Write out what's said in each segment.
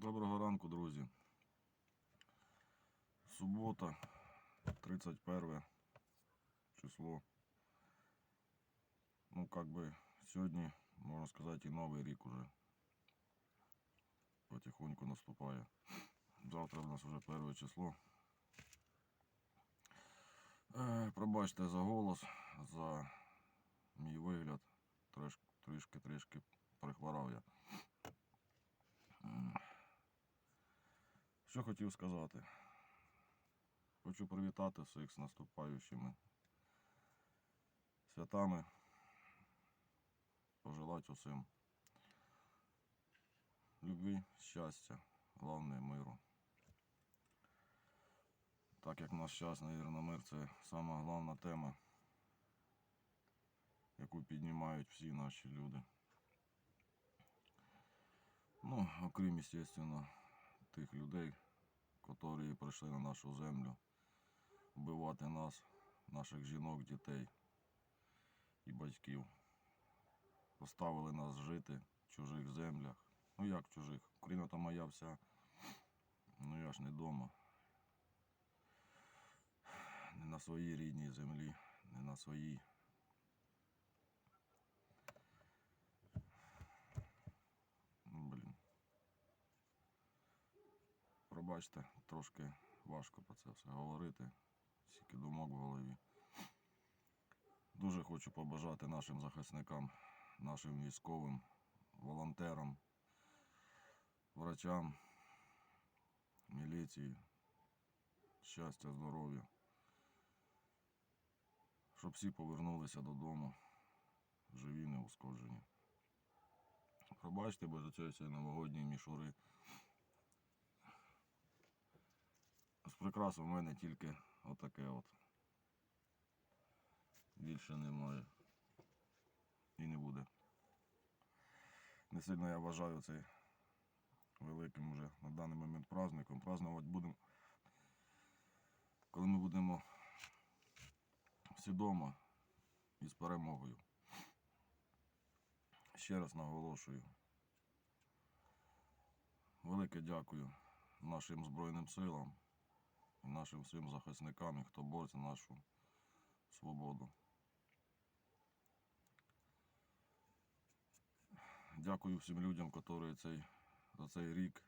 Доброго ранку, друзі. Субота, 31 число. Ну, как би, сьогодні, можна сказати, і новий рік уже потихоньку наступає. Завтра в нас вже перше число. Е, пробачте за голос, за мій вигляд. Трішки-трішки прихворав я. Що хотів сказати? Хочу привітати всіх з наступаючими святами. Пожелати усім любві, щастя, головне миру. Так як наш час, навірно, мир це сама головна тема, яку піднімають всі наші люди. Ну, окрім, естественно, тих людей, які прийшли на нашу землю вбивати нас, наших жінок, дітей і батьків. Поставили нас жити в чужих землях. Ну як в чужих? Україна то моя вся. Ну я ж не вдома. Не на своїй рідній землі, не на своїй. Ну, Блін. Пробачте, трошки важко про це все говорити. Стільки думок в голові. Дуже хочу побажати нашим захисникам, нашим військовим, волонтерам, врачам, міліції, щастя, здоров'я. Щоб всі повернулися додому, живі, неушкоджені. Пробачте, бо за цієї новогодньої мішури. З прикрас у мене тільки отаке от. Більше немає. І не буде. Не сильно я вважаю цей великим вже на даний момент праздником. Празднувати будемо, коли ми будемо всі вдома і з перемогою. Ще раз наголошую. Велике дякую нашим Збройним силам нашим всім захисникам, і хто бореться нашу свободу. Дякую всім людям, які цей, за цей рік,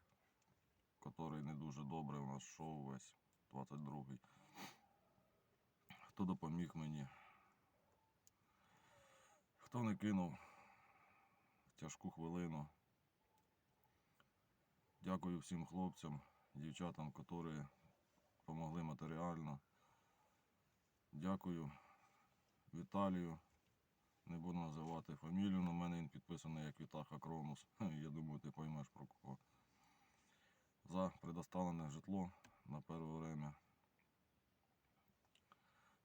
який не дуже добре у нас йшов весь 22-й. Хто допоміг мені, хто не кинув тяжку хвилину. Дякую всім хлопцям, дівчатам, які Дякую Віталію. Не буду називати фамілію, на мене він підписаний як Вітаха Кронус. Я думаю, ти поймеш про кого. За предоставлене житло на перше время.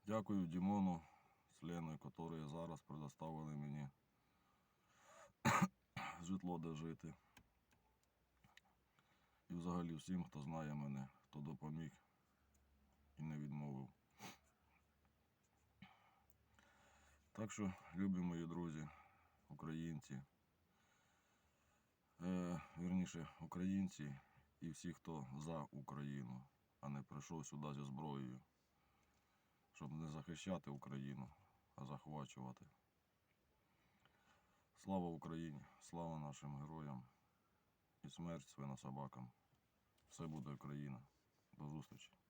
Дякую Дімону з Леною, які зараз предоставили мені житло де жити. І взагалі всім, хто знає мене, хто допоміг і не відмовив. Так що, любі мої друзі, українці, е, вірніше, українці і всі, хто за Україну, а не прийшов сюди зі зброєю, щоб не захищати Україну, а захвачувати. Слава Україні, слава нашим героям і смерть свинособакам. Все буде Україна. До зустрічі.